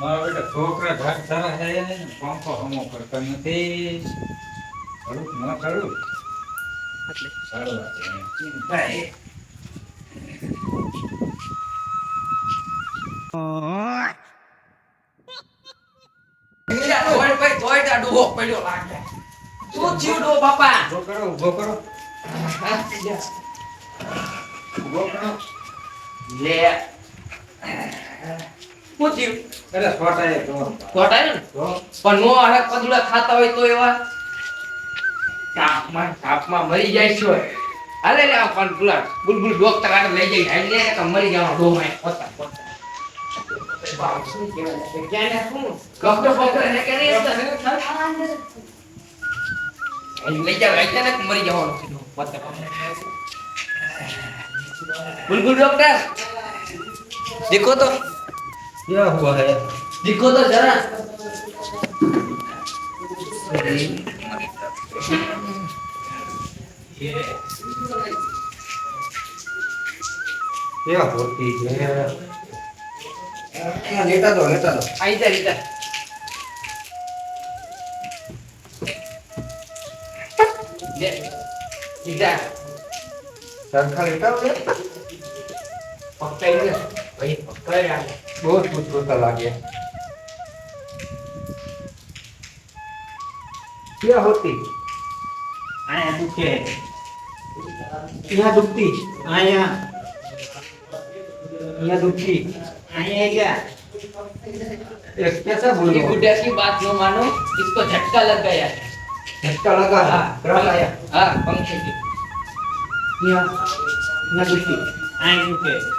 મારા બેટા છોકરા ઘાટ સારા છે ને પંખો હમો કરતા નથી. કડું ન કડું એટલે. સારું લે. શું એટલે પણ નો આડા પદુડા ખાતા હોય તો એવા તાપમાં તાપમાં મરી જાય છે અરે પણ બુલબુલ ડોક્ટર આગળ લઈ જઈ હાઈ લે કે મરી જવા ડો માં પોતા બુલબુલ ડોક્ટર? દેખો તો. क्या हुआ है दिखो तो जरा क्या होती है क्या लेटा दो लेटा दो आई जा लेटा ले लेटा सरखा लेटा हो गया पक्का ही है भाई पक्का ही है बहुत कुछ होता लगे क्या होती આયા દુખે અહીંયા દુખતી આયા અહીંયા દુખતી અહીંયા ગયા ये कैसा ये बोलो गुड्डा की बात न मानो इसको झटका लग गया है झटका लगा है करंट आया हाँ पंखे की અહીંયા અહીંયા દુખતી અહીંયા દુખે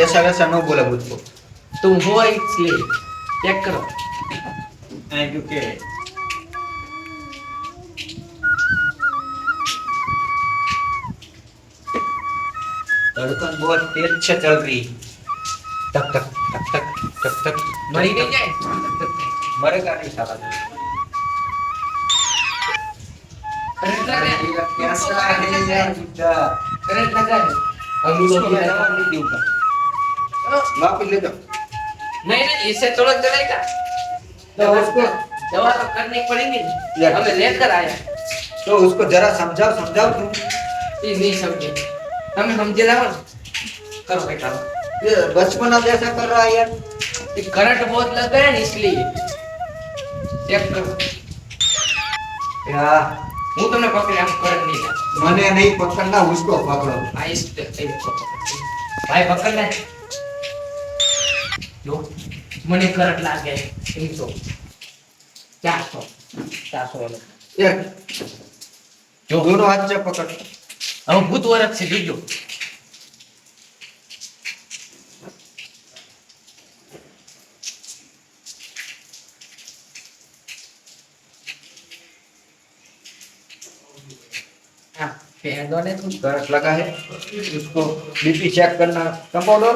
जैसा वैसा न बोला मुझको तुम हो इसलिए चेक करो અહીંયા દુખે धड़कन बहुत तेज से चल रही टक टक टक टक टक टक मरी नहीं जाए मरेगा नहीं साला करंट लग ये गया कैसा है यार बुड्ढा करंट लगा है हम उसको उसको मैं दवा नहीं दूंगा वापस ले जाओ नहीं नहीं इससे थोड़ा चलेगा तो उसको दवा तो करनी पड़ेगी ले। हमें लेकर आया तो उसको जरा समझाओ समझाओ तुम ये नहीं समझे हमें समझे ना करो बेटा ये बचपना जैसा कर रहा है यार ये करंट बहुत लग गया ना इसलिए चेक करो क्या હું તમને પકડી આમ કરંટ નહીં લાગે मने नहीं पकड़ना उसको पकड़ो આ ઇસ इसको पकड़ ભાઈ પકડ લે જો મને કરંટ લાગે એમ તો ચારસો ચારસો एक जो दोनों हाथ से पकड़ હવે ભૂત વરસ છે જોજો હા પહેરદો ને તું करंट लगा है उसको बीपी चेक करना कंपाउंडर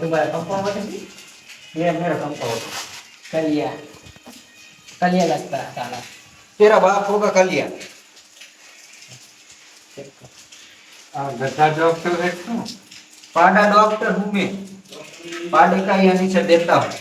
ದುಬಾರ ಕಂಪೌಂಡ್ ಮಾಡಿಸಿ ಬೇರೆ ಬೇರೆ ಕಂಪೌಂಡ್ ಕಲಿಯ ಕಲಿಯ ಲಗ್ತಾ ಸಾಲ તેરા બાપ હોગા કલિયા આ બધા ડોક્ટર હે પાડા ડોક્ટર હું મે પાડે કાઈ અનિચ્છ દેતા હું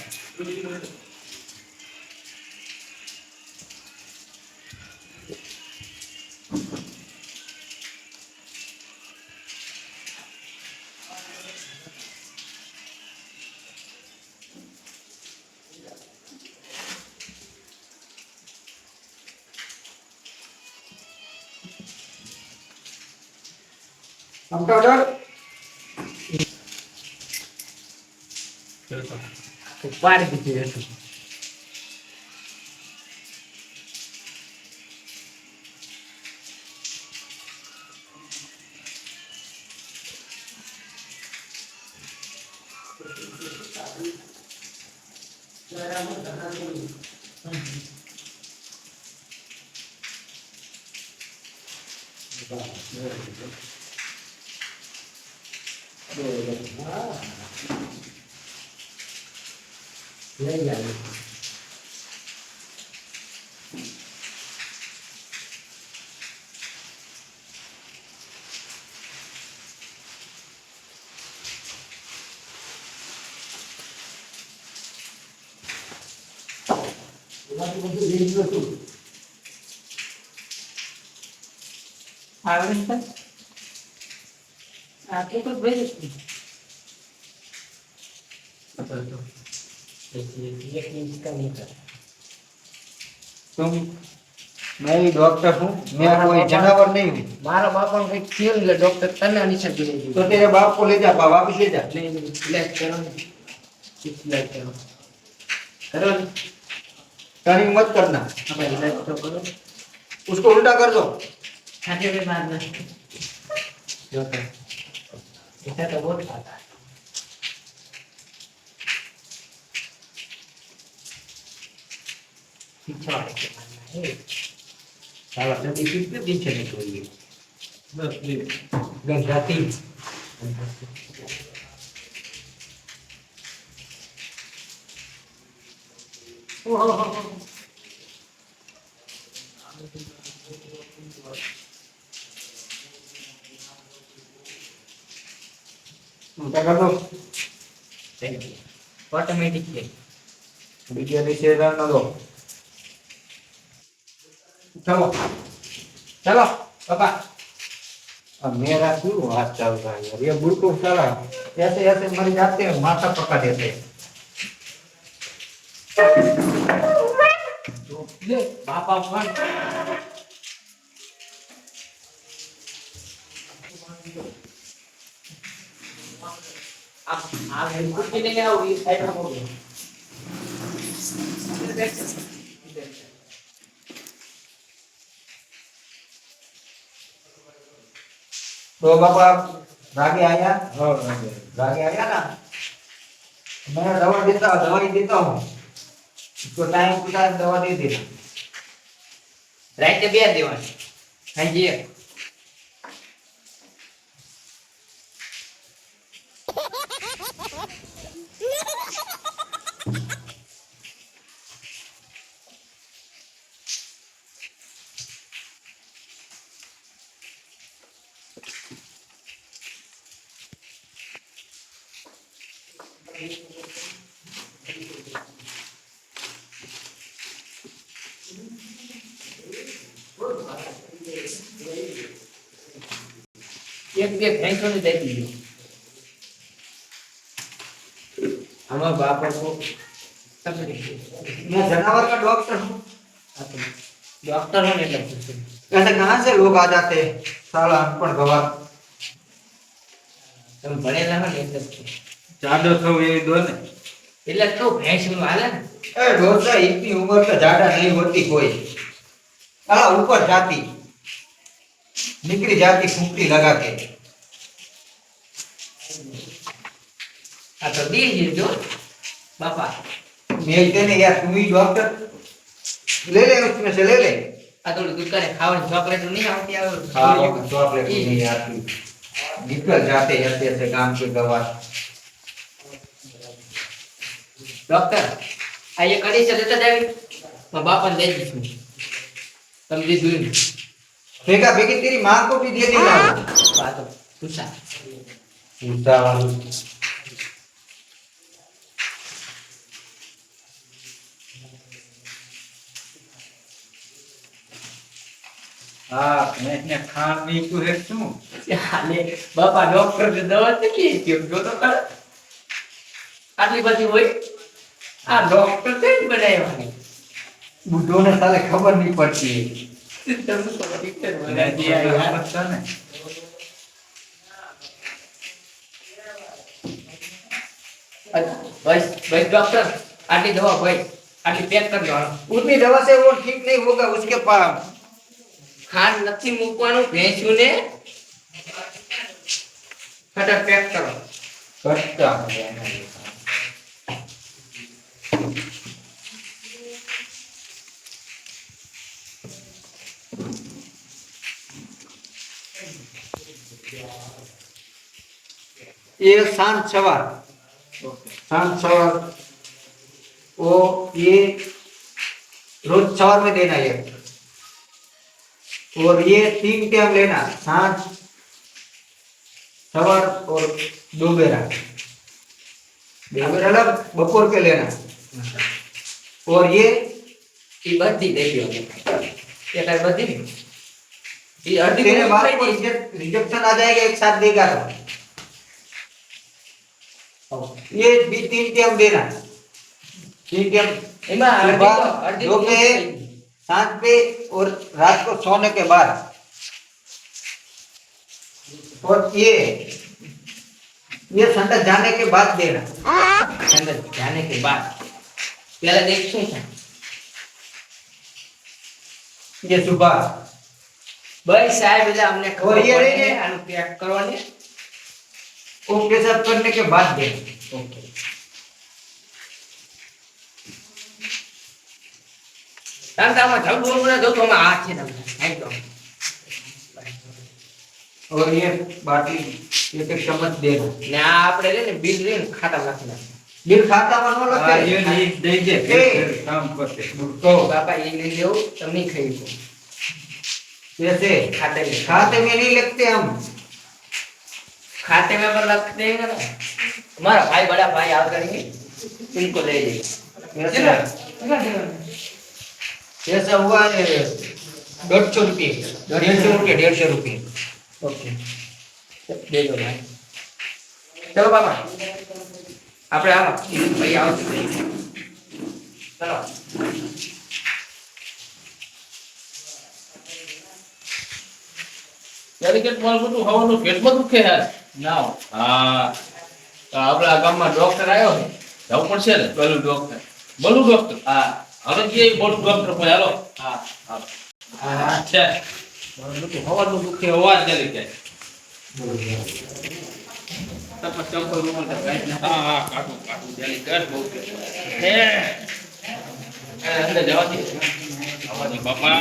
നമുക്ക് അവിടെ ഉപ്പാടിപ്പിച്ച് കേട്ടു Thank you. Hai, rehat. કોઈ ભાઈ एक इंच का नहीं कर तुम मैं भी डॉक्टर हूँ मैं कोई जानवर नहीं हूँ મારા બાપા કઈક થયું ને એટલે ડોક્ટર તને અનિશા જોડે ગયું तो तेरे बाप को ले जा बा- वापिस ले जा નહીં નહીં સિલેક્ટ કરો ને સિલેક્ટ કરો કરો ને टर्निंग मत करना આપણે ઇલાજ તો કરો उसको उल्टा कर दो खाते में मारना जो ऐसा तो बहुत खाता है पीछे वाले के है। चले तो ये बस ये गंगाती ओह। उल्टा कर दो ऑटोमेटिक है नीचे रहने दो चलो चलो पापा अब मेरा क्यों हाथ चल रहा है यार ये बिल्कुल साला ऐसे ऐसे मर जाते हैं माथा पका देते हैं ले पापा फ़ोन तो बाबा रागे आया हाँ रागे रागे आया ना? मैं दवा देता हूँ दवाई देता हूँ। इसको टाइम के साथ दवा दे देना। राइट पे देवानी हाँ जी। એક બે ફ્રેન્ચોને દઈ દીધો हमारा बाप को तकलीफ मैं जानवर का डॉक्टर हूँ डॉक्टर होने लगे ऐसे कहाँ से लोग आ जाते हैं साला अनपढ़ गवार તમે ભણેલા હોય ને એટલે જ છે. ચાદો થવું એવી દો ને એટલે જ કહું ભેંસનું હાલે ને ए डोसा इतनी उम्र का ज्यादा नहीं होती कोई साला ऊपर जाती निकली जाती फूंकती लगा આ તો દે દીધો બાપા मेलते नहीं यार तुम ही डॉक्टर ले ले उसमें से ले ले આ થોડું દુકાને ખાવાની ચોકલેટ નહીં આવતી આવે हाँ, चॉकलेट नहीं आती निकल जाते हैं ऐसे ऐसे काम के गवार ડોક્ટર આ એક અઢીસો લેતા જ આવી મારા બાપાને દઈ દીધું તમે દીધું ને फेंका फेंकी तेरी माँ को भी दे देगा આ તો પૂછા पूछता वाली હા મેં એને ખાણ મીઠું હે શું હાલે બાપા ડોક્ટર ને દવા કેટલી કેમ જો તો ખરા આટલી બધી હોય આ ડોક્ટર છે જ બનાવવાની बूढ़ों ने साले खबर नहीं पड़ती है તમે તો ટીચર એને બનાવી જે યાર. રમત છે ને બસ બસ ડોક્ટર આટલી દવા ભાઈ આટલી પેક કરી દો उतनी दवा से वो ठीक नहीं होगा उसके पास ખાંડ નથી મૂકવાનું ભેંસુને ફટા પેક કરો. ઘટતા ये सांत सवार सांत सवार वो ये रोज सवार में देना है और ये तीन टाइम लेना साँझ सवार और दोपहरा अलग बपोर के लेना। और ये ये बद्दी दे ये कर बद्दी ये अर्धी के बाद को रिजेक्शन आ जाएगा एक साथ देगा तो। हाँ। ये भी तीन टाइम देना। तीन टाइम इमा अर्धी दो के ખાઈ દઈશ. सांझ पे और रात को सोने के बाद और ये ये संडा जाने के बाद देना અંદર જાને કે બાદ પેલા દેખ શું છે ये सुबह ભાઈ સાહેબ એટલે અમને ખબર ઓર એ પડે રહી છે, ને? આનું પેક કરવાની वो पेशाब करने के बाद देना ઓકે કારણ કે આમાં જગ બોલ બોલે જો તો આમાં આ છે તમને એકદમ और ये बाटली एक एक चम्मच देना ને આ આપણે રે ને બિલ રે ને ખાતા નાખી નાખી बिल खाता में न આ लगे યો ની દઈ દે એ. કામ કરશે તો બાપા એ લઈ લેવું તમે ખાઈ લો कैसे खाते में खाते में नहीं लगते हम खाते में पर लगते हैं ना हमारा भाई बड़ा भाई आ करेंगे उनको ले जाइए ऐसा ऐसा हुआ है डेढ़ सौ रुपये डेढ़ सौ रुपये डेढ़ सौ रुपये ઓકે દે દો ભાઈ ચલો બાપા આપણે આવો ભાઈ આવજો ચલો ત્યારે કે તમારું બધું હવાનું પેટમાં દુખે છે ના હા તો આપણા ગામમાં ડોક્ટર આવ્યો છે જવું પડશે ને બોલું ડોક્ટર બોલું ડોક્ટર હા હવે જે મોટું ડોક્ટર કોઈ હાલો હા હા હા છે મારું બધું હવાનું દુખે અવાજ ચાલી જાય તપસ ચંપલ રૂમલ તો કાંઈ ના હા હા કાઢું કાઢું ચાલી કર બહુ કે હે થાય. અંદર જવા દે આવવાની બાપા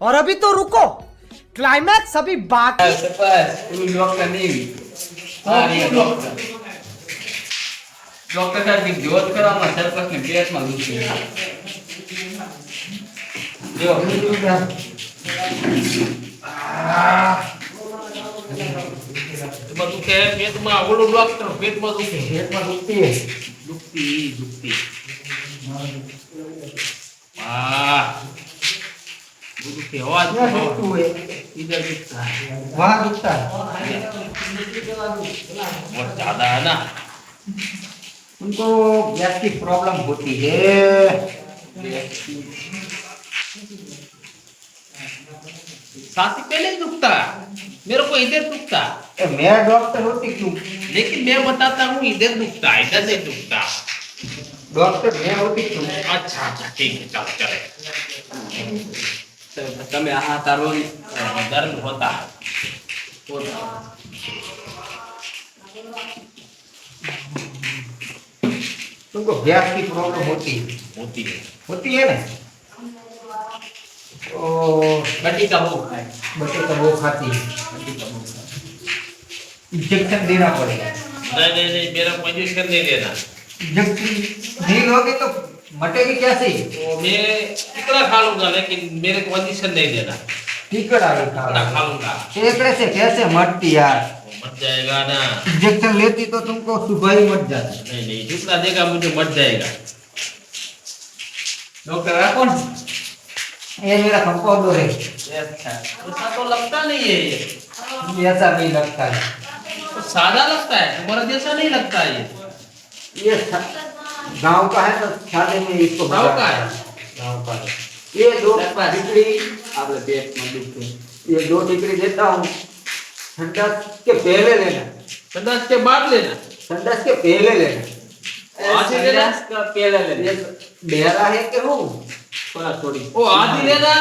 और अभी तो रुको क्लाइमैक्स अभी बाकी તપસ પેલું ડોક્ટર નહીં હા એ ડોક્ટર ડોક્ટર સાહેબ જોત કરવામાં સરપંચ ને પેટમાં દુખે જો પેટમાં દુખે પેટમાં ઓલું ડોક્ટર પેટમાં દુખે पेट में दुखती है દુખતી દુખતી હા દુખતી અવાજ यहाँ दुखती है इधर दुखता है वहाँ दुखता है बहुत ज्यादा है ना उनको गैस की प्रॉब्लम होती है साथी पहले ही दुखता है मेरे को इधर दुखता है ए, मैं डॉक्टर होती क्यों लेकिन मैं बताता हूँ इधर दुखता है इधर नहीं दुखता डॉक्टर मैं होती क्यों अच्छा अच्छा ठीक है चलो चले તમે આ તારો दर्द होता उनको गैस की प्रॉब्लम होती है। होती है। होती है ना? ओ बटी का वो खाए। बटी का वो खाती है। बटी का इंजेक्शन देना पड़ेगा। नहीं नहीं नहीं मेरा नहीं देना। इंजेक्शन नहीं लोगे तो मटेगी कैसे? तो मैं टिकड़ा खा लूँगा लेकिन मेरे को इंजेक्शन नहीं देना। टिकड़ा खा लूँगा। टिकड़े से कैसे मटती यार? मर जाएगा ना। इंजेक्शन लेती तो तुमको सुबह ही मर जाता। नहीं नहीं जितना देगा मुझे मर जाएगा। डॉक्टर आप कौन ये मेरा कंपाउंडर है अच्छा। उसका तो लगता नहीं है ये? ऐसा नहीं लगता है। तो सादा लगता है? तुम्हारा जैसा नहीं लगता है ये? ये गाँव का है तो शादी में इसको गाँव का है? गाँव का है। ये दो दीकरी आप लोग बेट में ये दो दीकरी देता हूँ। संडास के पहले लेना संडास के बाद लेना संडास के पहले लेना आधी लेना का पहले लेना बेहरा है कि हूँ थोड़ा थोड़ी। ओ आधी लेना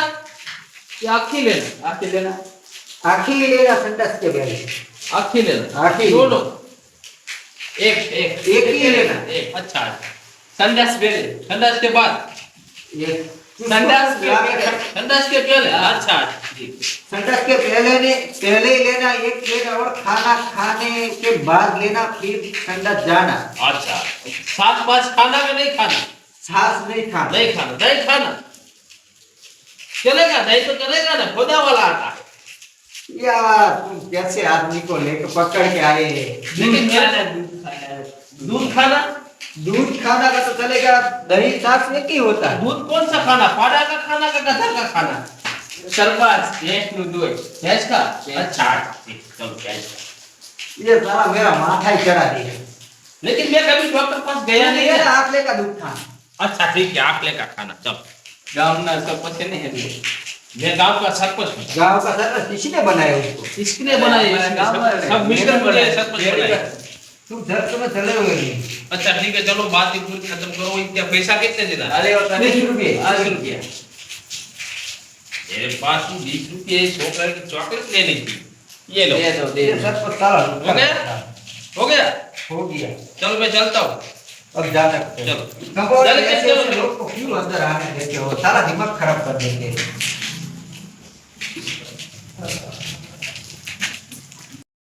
या आखी लेना आखी लेना आखी लेना संडास के पहले। आखी लेना आखी दोनों। एक एक। एक ही लेना एक अच्छा। संडास पहले संडास के बाद। ये संडास के संडास के पहले अच्छा जी। संडास के पहले ने पहले ही लेना एक लेना और खाना खाने के बाद लेना फिर संडास जाना। अच्छा खाना में नहीं खाना? छाछ नहीं खाना। नहीं खाना दही खाना? चलेगा दही तो चलेगा ना खोदा वाला आता है। यार तुम कैसे आदमी को लेकर पकड़ के आए? लेकिन मेरा दूध खाना? दूध खाना का तो चलेगा दही छाछ में की होता है? दूध कौन सा खाना? पाड़ा का खाना का गधर का खाना? शरबत भैंस नु दूध। भैंस का? अच्छा चलो भैंस ये सारा मेरा माथा ही चढ़ा दिया। लेकिन मैं कभी डॉक्टर पास गया नहीं। है आप ले का दूध था। अच्छा ठीक है आप ले का खाना चलो। गाँव ना सरपंच नहीं है। मैं गाँव का सरपंच हूँ। गाँव का सरपंच किसी ने बनाया उसको? किसने बनाया? सब मिलकर बनाया सरपंच बनाया। तुम जब तुम्हें चले हुए नहीं अच्छा ठीक है चलो बात ही पूरी खत्म करो इतना पैसा कितने देना अरे और बीस रुपये आज रुपया मेरे पास तू बीस रुपये सौ कलर की चॉकलेट लेनी थी ये लो ये दो दे सब पता ताला हो गया हो गया हो गया चलो मैं चलता हूँ अब जा सकते चल चलो लोग को क्यों अंदर आने देते हो सारा दिमाग खराब कर देते हैं